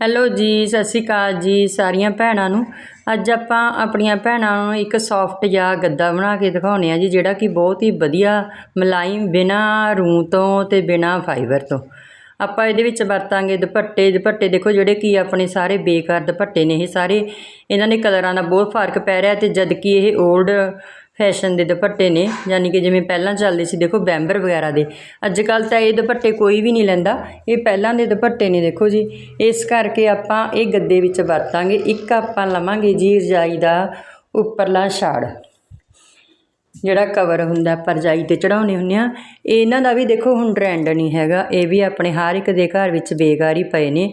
Hello ਜੀ, ਸਤਿ ਸ਼੍ਰੀ ਅਕਾਲ ਜੀ ਸਾਰੀਆਂ ਭੈਣਾਂ ਨੂੰ। ਅੱਜ ਆਪਾਂ ਆਪਣੀਆਂ ਭੈਣਾਂ ਨੂੰ ਇੱਕ ਸੌਫਟ ਜਾਂ ਗੱਦਾ ਬਣਾ ਕੇ ਦਿਖਾਉਂਦੇ ਆ ਜੀ, ਜਿਹੜਾ ਕਿ ਬਹੁਤ ਹੀ ਵਧੀਆ ਮਲਾਈਮ ਬਿਨਾਂ ਰੂੰ ਤੋਂ ਤੇ ਬਿਨਾਂ ਫਾਈਬਰ ਤੋਂ। ਆਪਾਂ ਇਹਦੇ ਵਿੱਚ ਵਰਤਾਂਗੇ ਦੁਪੱਟੇ। ਦੁਪੱਟੇ ਦੇਖੋ ਜਿਹੜੇ ਕਿ ਆਪਣੇ ਸਾਰੇ ਬੇਕਾਰ ਦੁਪੱਟੇ ਨੇ ਇਹ ਸਾਰੇ। ਇਹਨਾਂ ਦੇ ਕਲਰਾਂ ਦਾ ਬਹੁਤ ਫ਼ਰਕ ਪੈ ਰਿਹਾ ਤੇ ਜਦ ਕਿ ਇਹ 올ਡ ਫੈਸ਼ਨ ਦੇ ਦੁਪੱਟੇ ਨੇ, ਯਾਨੀ ਕਿ ਜਿਵੇਂ ਪਹਿਲਾਂ ਚੱਲਦੇ ਸੀ, ਦੇਖੋ ਬੈਂਬਰ ਵਗੈਰਾ ਦੇ। ਅੱਜ ਕੱਲ ਤਾਂ ਇਹ ਦੁਪੱਟੇ ਕੋਈ ਵੀ ਨਹੀਂ ਲੈਂਦਾ। ਇਹ ਪਹਿਲਾਂ ਦੇ ਦੁਪੱਟੇ ਨੇ, ਦੇਖੋ ਜੀ। ਇਸ ਕਰਕੇ ਆਪਾਂ ਇਹ ਗੱਦੇ ਵਿੱਚ ਵਰਤਾਂਗੇ। ਇੱਕ ਆਪਾਂ ਲਵਾਂਗੇ ਜੀ ਰਜਾਈ ਦਾ ਉੱਪਰਲਾ ਛਾੜ ਜਿਹੜਾ ਕਵਰ ਹੁੰਦਾ ਆਪਾਂ ਰਜਾਈ ਤੇ ਚੜਾਉਣੇ ਹੁੰਦੇ ਆ ਇਹਨਾਂ ਦਾ ਵੀ ਦੇਖੋ ਹੁਣ ਟ੍ਰੈਂਡ ਨਹੀਂ ਹੈਗਾ। ਇਹ ਵੀ ਆਪਣੇ ਹਰ ਇੱਕ ਦੇ ਘਰ ਵਿੱਚ ਬੇਕਾਰ ਹੀ ਪਏ ਨੇ।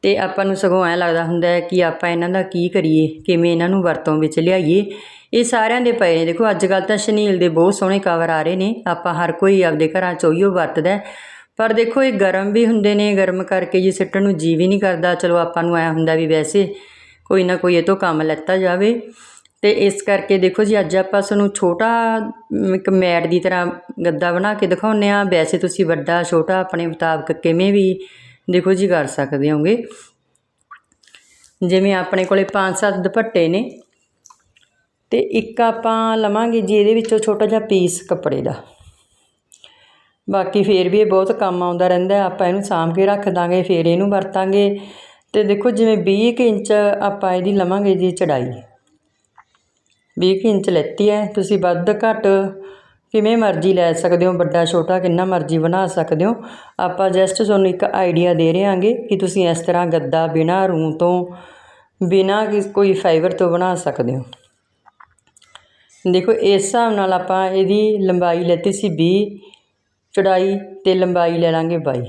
ਅਤੇ ਆਪਾਂ ਨੂੰ ਸਗੋਂ ਐਂ ਲੱਗਦਾ ਹੁੰਦਾ ਹੈ ਕਿ ਆਪਾਂ ਇਹਨਾਂ ਦਾ ਕੀ ਕਰੀਏ, ਕਿਵੇਂ ਇਹਨਾਂ ਨੂੰ ਵਰਤੋਂ ਵਿੱਚ ਲਿਆਈਏ। ਇਹ ਸਾਰਿਆਂ ਦੇ ਪਏ ਨੇ। ਦੇਖੋ ਅੱਜ ਕੱਲ੍ਹ ਤਾਂ ਸ਼ਨੀਲ ਦੇ ਬਹੁਤ ਸੋਹਣੇ ਕਵਰ ਆ ਰਹੇ ਨੇ। ਆਪਾਂ ਹਰ ਕੋਈ ਆਪਦੇ ਘਰਾਂ ਚ ਉਹੀਓ ਵਰਤਦਾ ਪਰ ਦੇਖੋ, ਇਹ ਗਰਮ ਵੀ ਹੁੰਦੇ ਨੇ। ਗਰਮ ਕਰਕੇ ਜੀ ਸਿੱਟਣ ਨੂੰ ਜੀ ਵੀ ਨਹੀਂ ਕਰਦਾ। ਚਲੋ, ਆਪਾਂ ਨੂੰ ਐ ਹੁੰਦਾ ਵੀ ਵੈਸੇ ਕੋਈ ਨਾ ਕੋਈ ਇਹ ਤੋਂ ਕੰਮ ਲੈਤਾ ਜਾਵੇ। ਤੇ ਇਸ ਕਰਕੇ ਦੇਖੋ ਜੀ, ਅੱਜ ਆਪਾਂ ਤੁਹਾਨੂੰ ਛੋਟਾ ਇੱਕ ਮੈਟ ਦੀ ਤਰ੍ਹਾਂ ਗੱਦਾ ਬਣਾ ਕੇ ਦਿਖਾਉਂਦੇ ਆ ਵੈਸੇ ਤੁਸੀਂ ਵੱਡਾ, ਛੋਟਾ ਆਪਣੇ ਮੁਤਾਬਕ ਕਿਵੇਂ ਵੀ ਦੇਖੋ ਜੀ ਕਰ ਸਕਦੇ ਹੋਗੇ। ਜਿਵੇਂ ਆਪਣੇ ਕੋਲੇ 5-7 ਦੁਪੱਟੇ ਨੇ। ਤੇ ਇੱਕ ਆਪਾਂ ਲਵਾਂਗੇ ਜੀ ਇਹਦੇ ਵਿੱਚੋਂ ਛੋਟਾ ਜਿਹਾ ਪੀਸ ਕੱਪੜੇ ਦਾ। ਬਾਕੀ ਫੇਰ ਵੀ ਇਹ ਬਹੁਤ ਕੰਮ ਆਉਂਦਾ ਰਹਿੰਦਾ ਆਪਾਂ ਇਹਨੂੰ ਸਾਂਭ ਕੇ ਰੱਖ ਦਾਂਗੇ, ਫੇਰ ਇਹਨੂੰ ਵਰਤਾਂਗੇ। ਤੇ ਦੇਖੋ ਜਿਵੇਂ 20 ਕੁ ਇੰਚ ਆਪਾਂ ਇਹਦੀ ਲਵਾਂਗੇ ਜੀ ਚੜਾਈ। 20 ਕੁ ਇੰਚ ਲੈਤੀ ਹੈ। ਤੁਸੀਂ ਵੱਧ ਘੱਟ ਕਿਵੇਂ ਮਰਜ਼ੀ ਲੈ ਸਕਦੇ ਹੋ, ਵੱਡਾ, ਛੋਟਾ, ਕਿੰਨਾ ਮਰਜ਼ੀ ਬਣਾ ਸਕਦੇ ਹੋ। ਆਪਾਂ ਜਸਟ ਤੁਹਾਨੂੰ ਇੱਕ ਆਈਡੀਆ ਦੇ ਰਹੇ ਹਾਂਗੇ ਕਿ ਤੁਸੀਂ ਇਸ ਤਰ੍ਹਾਂ ਗੱਦਾ ਬਿਨਾਂ ਰੂੰ ਤੋਂ, ਬਿਨਾਂ ਕਿਸ ਕੋਈ ਫਾਈਬਰ ਤੋਂ ਬਣਾ ਸਕਦੇ ਹੋ। ਦੇਖੋ, ਇਸ ਹਿਸਾਬ ਨਾਲ ਆਪਾਂ ਇਹਦੀ ਲੰਬਾਈ ਲੈਤੀ ਸੀ 20 ਚੜਾਈ ਤੇ ਲੰਬਾਈ ਲੈ ਲਾਂਗੇ 22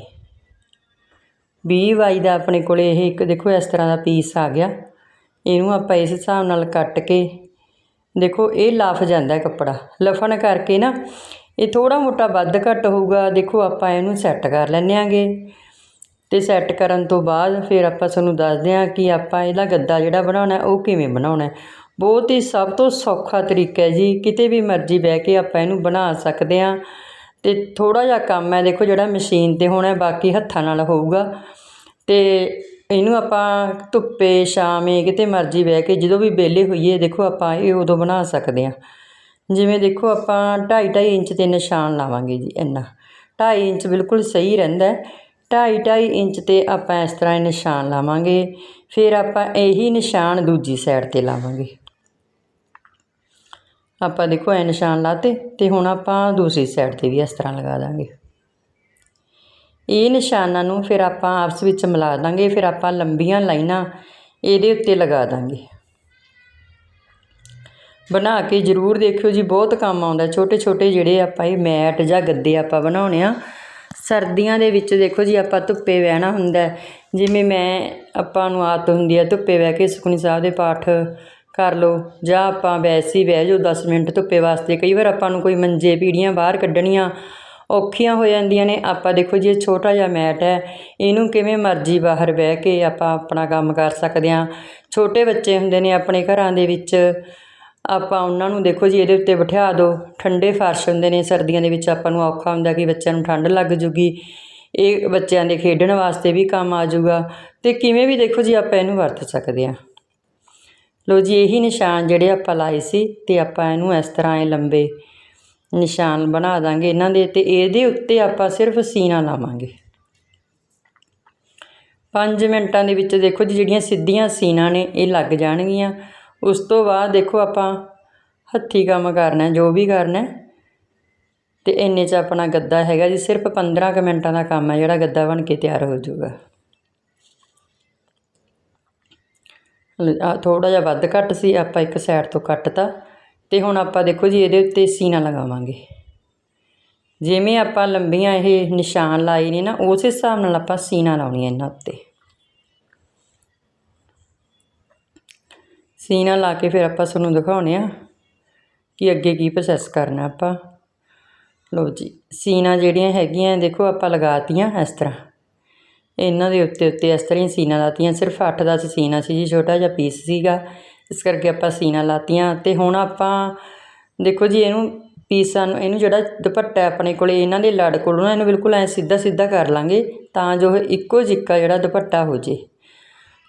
20 ਬਾਈ ਦਾ ਆਪਣੇ ਕੋਲੇ ਇਹ ਇੱਕ ਦੇਖੋ, ਇਸ ਤਰ੍ਹਾਂ ਦਾ ਪੀਸ ਆ ਗਿਆ। ਇਹਨੂੰ ਆਪਾਂ ਇਸ ਹਿਸਾਬ ਨਾਲ ਕੱਟ ਕੇ ਦੇਖੋ, ਇਹ ਲਫ ਜਾਂਦਾ ਕੱਪੜਾ। ਲਫਣ ਕਰਕੇ ਨਾ, ਇਹ ਥੋੜਾ ਮੋਟਾ ਵੱਧ ਘੱਟ ਹੋਊਗਾ। ਦੇਖੋ, ਆਪਾਂ ਇਹਨੂੰ ਸੈੱਟ ਕਰ ਲੈਂਦੇ ਆਂਗੇ ਤੇ ਸੈੱਟ ਕਰਨ ਤੋਂ ਬਾਅਦ ਫਿਰ ਆਪਾਂ ਤੁਹਾਨੂੰ ਦੱਸਦੇ ਹਾਂ ਕਿ ਆਪਾਂ ਇਹਦਾ ਗੱਦਾ ਜਿਹੜਾ ਬਣਾਉਣਾ ਉਹ ਕਿਵੇਂ ਬਣਾਉਣਾ ਬਹੁਤ ਹੀ ਸਭ ਤੋਂ ਸੌਖਾ ਤਰੀਕਾ ਹੈ ਜੀ। ਕਿਤੇ ਵੀ ਮਰਜ਼ੀ ਬਹਿ ਕੇ ਆਪਾਂ ਇਹਨੂੰ ਬਣਾ ਸਕਦੇ ਹਾਂ। ਤੇ ਥੋੜਾ ਜਿਹਾ ਕੰਮ ਹੈ, ਦੇਖੋ ਜਿਹੜਾ ਮਸ਼ੀਨ ਤੇ ਹੋਣਾ ਬਾਕੀ ਹੱਥਾਂ ਨਾਲ ਹੋਊਗਾ। ਤੇ ਇਹਨੂੰ ਆਪਾਂ ਧੁੱਪੇ ਛਾਵੇਂ ਕਿਤੇ ਮਰਜ਼ੀ ਬਹਿ ਕੇ ਜਦੋਂ ਵੀ ਵਿਹਲੇ ਹੋਈਏ, ਦੇਖੋ ਆਪਾਂ ਇਹ ਉਦੋਂ ਬਣਾ ਸਕਦੇ ਹਾਂ। ਜਿਵੇਂ ਦੇਖੋ ਆਪਾਂ ਢਾਈ ਢਾਈ ਇੰਚ ਤੇ ਨਿਸ਼ਾਨ ਲਾਵਾਂਗੇ ਜੀ, ਇੰਨਾ। ਢਾਈ ਇੰਚ ਬਿਲਕੁਲ ਸਹੀ ਰਹਿੰਦਾ ਢਾਈ ਢਾਈ ਇੰਚ ਤੇ ਆਪਾਂ ਇਸ ਤਰ੍ਹਾਂ ਇਹ ਨਿਸ਼ਾਨ ਲਾਵਾਂਗੇ। ਫਿਰ ਆਪਾਂ ਇਹੀ ਨਿਸ਼ਾਨ ਦੂਜੀ ਸਾਈਡ ਤੇ ਲਾਵਾਂਗੇ। ਆਪਾਂ ਦੇਖੋ ਇਹ ਨਿਸ਼ਾਨ ਲਾਤੇ ਤੇ ਹੁਣ ਆਪਾਂ ਦੂਸਰੀ ਸਾਈਡ ਤੇ ਵੀ ਇਸ ਤਰ੍ਹਾਂ ਲਗਾ ਦਾਂਗੇ। ਇਹ ਨਿਸ਼ਾਨਾਂ ਨੂੰ ਫਿਰ ਆਪਾਂ ਆਪਸ ਵਿੱਚ ਮਿਲਾ ਦਾਂਗੇ, ਫਿਰ ਆਪਾਂ ਲੰਬੀਆਂ ਲਾਈਨਾਂ ਇਹਦੇ ਉੱਤੇ ਲਗਾ ਦਾਂਗੇ। ਬਣਾ ਕੇ ਜ਼ਰੂਰ ਦੇਖਿਓ ਜੀ, ਬਹੁਤ ਕੰਮ ਆਉਂਦਾ। ਛੋਟੇ ਛੋਟੇ ਜਿਹੜੇ ਆਪਾਂ ਇਹ ਮੈਟ ਜਾਂ ਗੱਦੇ ਆਪਾਂ ਬਣਾਉਣੇ ਆ, ਸਰਦੀਆਂ ਦੇ ਵਿੱਚ ਦੇਖੋ ਜੀ, ਆਪਾਂ ਧੁੱਪੇ ਬਹਿਣਾ ਹੁੰਦਾ ਜਿਵੇਂ ਮੈਂ, ਆਪਾਂ ਨੂੰ ਆਦਤ ਹੁੰਦੀ ਹੈ ਧੁੱਪੇ ਬਹਿ ਕੇ ਸੁਖਨੀ ਸਾਹਿਬ ਦੇ ਪਾਠ ਕਰ ਲਓ, ਜਾਂ ਆਪਾਂ ਵੈਸੇ ਹੀ ਬਹਿ ਜਾਓ 10 ਮਿੰਟ ਧੁੱਪੇ ਵਾਸਤੇ। ਕਈ ਵਾਰ ਆਪਾਂ ਨੂੰ ਕੋਈ ਮੰਜੇ, ਪੀੜੀਆਂ ਬਾਹਰ ਕੱਢਣੀਆਂ ਔਖੀਆਂ ਹੋ ਜਾਂਦੀਆਂ ਨੇ। ਆਪਾਂ ਦੇਖੋ ਜੀ, ਇਹ ਛੋਟਾ ਜਿਹਾ ਮੈਟ ਹੈ। ਇਹਨੂੰ ਕਿਵੇਂ ਮਰਜ਼ੀ ਬਾਹਰ ਬਹਿ ਕੇ ਆਪਾਂ ਆਪਣਾ ਕੰਮ ਕਰ ਸਕਦੇ ਹਾਂ। ਛੋਟੇ ਬੱਚੇ ਹੁੰਦੇ ਨੇ ਆਪਣੇ ਘਰਾਂ ਦੇ ਵਿੱਚ। ਆਪਾਂ ਉਹਨਾਂ ਨੂੰ ਦੇਖੋ ਜੀ, ਇਹਦੇ ਉੱਤੇ ਬਿਠਾ ਦਿਓ ਠੰਡੇ ਫਰਸ਼ ਹੁੰਦੇ ਨੇ ਸਰਦੀਆਂ ਦੇ ਵਿੱਚ। ਆਪਾਂ ਨੂੰ ਔਖਾ ਹੁੰਦਾ ਕਿ ਬੱਚਿਆਂ ਨੂੰ ਠੰਡ ਲੱਗ ਜੂਗੀ। ਇਹ ਬੱਚਿਆਂ ਦੇ ਖੇਡਣ ਵਾਸਤੇ ਵੀ ਕੰਮ ਆ ਜਾਊਗਾ ਤੇ ਕਿਵੇਂ ਵੀ ਦੇਖੋ ਜੀ, ਆਪਾਂ ਇਹਨੂੰ ਵਰਤ ਸਕਦੇ ਹਾਂ। ਲੋ ਜੀ, ਇਹੀ ਨਿਸ਼ਾਨ ਜਿਹੜੇ ਆਪਾਂ ਲਾਏ ਸੀ ਤੇ ਆਪਾਂ ਇਹਨੂੰ ਇਸ ਤਰ੍ਹਾਂ ਇਹ ਲੰਬੇ ਨਿਸ਼ਾਨ ਬਣਾ ਦਾਂਗੇ ਇਹਨਾਂ ਦੇ ਤੇ ਇਹਦੇ ਉੱਤੇ ਆਪਾਂ ਸਿਰਫ ਸੀਨਾ ਲਾਵਾਂਗੇ। 5 ਮਿੰਟਾਂ ਦੇ ਵਿੱਚ ਦੇਖੋ ਜੀ ਜਿਹੜੀਆਂ ਸਿੱਧੀਆਂ ਸੀਨਾ ਨੇ, ਇਹ ਲੱਗ ਜਾਣਗੀਆਂ। ਉਸ ਤੋਂ ਬਾਅਦ ਦੇਖੋ ਆਪਾਂ ਹੱਥੀ ਕੰਮ ਕਰਨਾ, ਜੋ ਵੀ ਕਰਨਾ ਹੈ। ਤੇ ਇੰਨੇ 'ਚ ਆਪਣਾ ਗੱਦਾ ਹੈਗਾ ਜੀ, ਸਿਰਫ 15 ਕੁ ਮਿੰਟਾਂ ਦਾ ਕੰਮ ਹੈ, ਜਿਹੜਾ ਗੱਦਾ ਬਣ ਕੇ ਤਿਆਰ ਹੋ ਜਾਊਗਾ। ਆ ਥੋੜਾ ਜਿਹਾ ਵੱਧ ਘੱਟ ਸੀ, ਆਪਾਂ ਇੱਕ ਸਾਈਡ ਤੋਂ ਕੱਟਤਾ। ਅਤੇ ਹੁਣ ਆਪਾਂ ਦੇਖੋ ਜੀ ਇਹਦੇ ਉੱਤੇ ਸੀਨਾ ਲਗਾਵਾਂਗੇ। ਜਿਵੇਂ ਆਪਾਂ ਲੰਬੀਆਂ ਇਹ ਨਿਸ਼ਾਨ ਲਾਏ ਨੇ ਨਾ, ਉਸ ਹਿਸਾਬ ਨਾਲ ਆਪਾਂ ਸੀਨਾ ਲਾਉਣੀ ਹੈ ਇਹਨਾਂ ਉੱਤੇ। ਸੀਨਾ ਲਾ ਕੇ ਫਿਰ ਆਪਾਂ ਤੁਹਾਨੂੰ ਦਿਖਾਉਣੇ ਆ ਕਿ ਅੱਗੇ ਕੀ ਪ੍ਰੋਸੈਸ ਕਰਨਾ ਆਪਾਂ। ਲਓ ਜੀ, ਸੀਨਾ ਜਿਹੜੀਆਂ ਹੈਗੀਆਂ, ਦੇਖੋ ਆਪਾਂ ਲਗਾਤੀਆਂ ਇਸ ਤਰ੍ਹਾਂ। ਇਹਨਾਂ ਦੇ ਉੱਤੇ ਉੱਤੇ ਇਸ ਤਰ੍ਹਾਂ ਹੀ ਸੀਨਾ ਲਾਤੀਆਂ, ਸਿਰਫ 8-10 ਸੀਨਾ ਸੀ ਜੀ, ਛੋਟਾ ਜਿਹਾ ਪੀਸ ਸੀਗਾ। ਇਸ ਕਰਕੇ ਆਪਾਂ ਸੀਨਾ ਲਾਤੀਆਂ ਅਤੇ ਹੁਣ ਆਪਾਂ ਦੇਖੋ ਜੀ, ਇਹਨੂੰ ਪੀਸਾਂ ਨੂੰ, ਇਹਨੂੰ ਜਿਹੜਾ ਦੁਪੱਟਾ ਆਪਣੇ ਕੋਲੇ, ਇਹਨਾਂ ਦੇ ਲੜ ਕੋਲੋਂ ਨਾ ਇਹਨੂੰ ਬਿਲਕੁਲ ਐ ਸਿੱਧਾ ਸਿੱਧਾ ਕਰ ਲਾਂਗੇ ਤਾਂ ਜੋ ਇੱਕੋ ਜਿੱਕਾ ਜਿਹੜਾ ਦੁਪੱਟਾ ਹੋ ਜੇ।